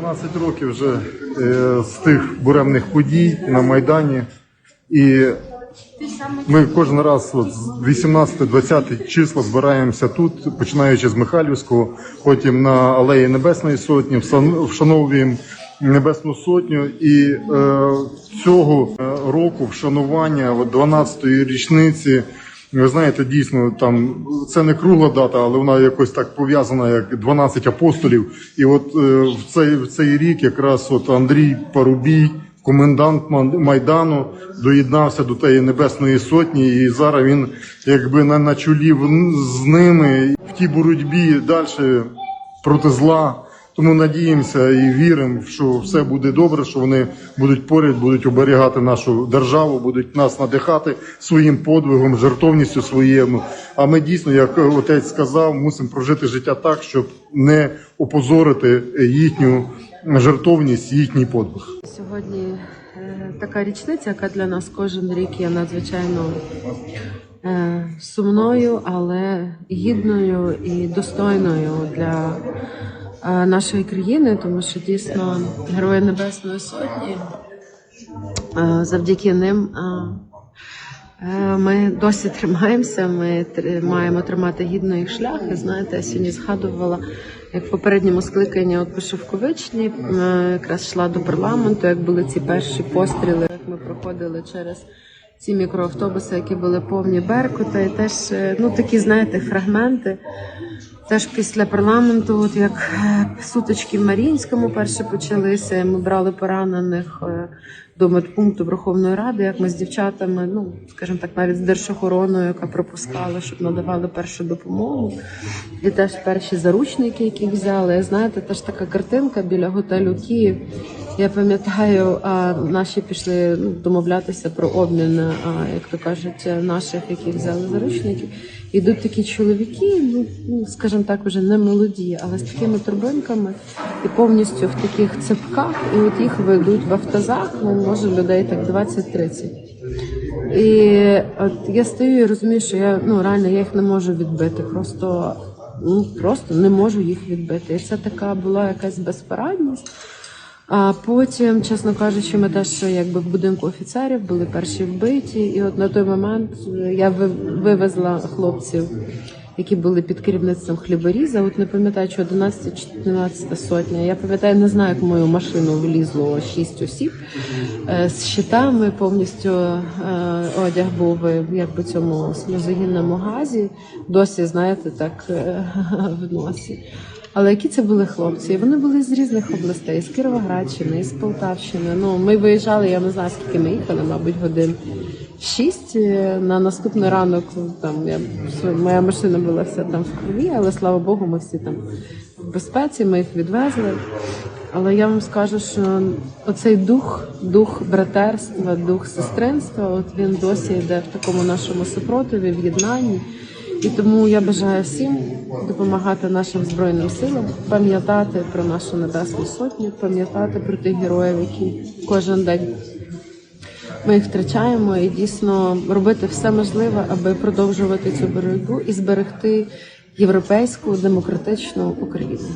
12 років вже е, з тих буремних подій на Майдані. І ми кожен раз з 18-20 числа збираємося тут, починаючи з Михайлівського, потім на Алеї Небесної Сотні, вшановуємо Небесну Сотню. І е, цього е, року вшанування от 12-ї річниці. Ви знаєте, дійсно там це не кругла дата, але вона якось так пов'язана, як 12 апостолів. І от е, в цей в цей рік якраз от Андрій Парубій, комендант Майдану, доєднався до тієї небесної сотні, і зараз він якби на, на чолі з ними в тій боротьбі далі проти зла. Тому надіємося і віримо, що все буде добре, що вони будуть поряд, будуть оберігати нашу державу, будуть нас надихати своїм подвигом, жертовністю своєму. А ми дійсно, як отець сказав, мусимо прожити життя так, щоб не опозорити їхню жертовність, їхній подвиг. Сьогодні е, така річниця, яка для нас кожен рік є надзвичайно е, сумною, але гідною і достойною для нашої країни, тому що дійсно Герої Небесної Сотні е, завдяки ним. е, Е, Ми досі тримаємося. Ми маємо тримати гідно їх шлях. І знаєте, я сьогодні згадувала, як в попередньому скликанні от по Шовковичні е, якраз йшла до парламенту, як були ці перші постріли, як ми проходили через ці мікроавтобуси, які були повні Беркута, і теж е, ну такі, знаєте, фрагменти. Теж після парламенту, от як е, сутички в Маріїнському перше почалися, ми брали поранених е, до медпункту Верховної Ради, як ми з дівчатами, ну скажімо так, навіть з держохороною, яка пропускала, щоб надавали першу допомогу. І теж перші заручники, які взяли. Знаєте, теж така картинка біля готелю Київ. Я пам'ятаю, наші пішли домовлятися про обмін, як то кажуть, наших, які взяли заручників. Ідуть такі чоловіки, ну, ну скажімо так, вже не молоді, але з такими турбинками і повністю в таких цепках, і от їх ведуть в автозак, ну може людей так 20-30. І от я стою і розумію, що я ну реально я їх не можу відбити. Просто ну просто не можу їх відбити. І це така була якась безпорадність. А потім, чесно кажучи, ми теж якби в будинку офіцерів були перші вбиті, і от на той момент е, я ви- вивезла хлопців, які були під керівництвом хліборіза. От не пам'ятаю, чи 11 чи 14 сотня. Я пам'ятаю, не знаю, як в мою машину влізло шість осіб е, з щитами. Повністю е, одяг був е, якби цьому сльозогінному газі. Досі, знаєте, так в носі. Але які це були хлопці? Вони були з різних областей, з Кіровоградщини, з Полтавщини. Ну, ми виїжджали, я не знаю, скільки ми їхали, мабуть, годин шість. Е, На наступний ранок там я моя машина була вся там в крові, але слава Богу, ми всі там в безпеці, ми їх відвезли. Але я вам скажу, що оцей дух, дух братерства, дух сестринства, от він досі йде в такому нашому супротиві, в єднанні. І тому я бажаю всім допомагати нашим збройним силам, пам'ятати про нашу небесну сотню, пам'ятати про тих героїв, які кожен день ми їх втрачаємо, і дійсно робити все можливе, аби продовжувати цю боротьбу і зберегти європейську демократичну Україну.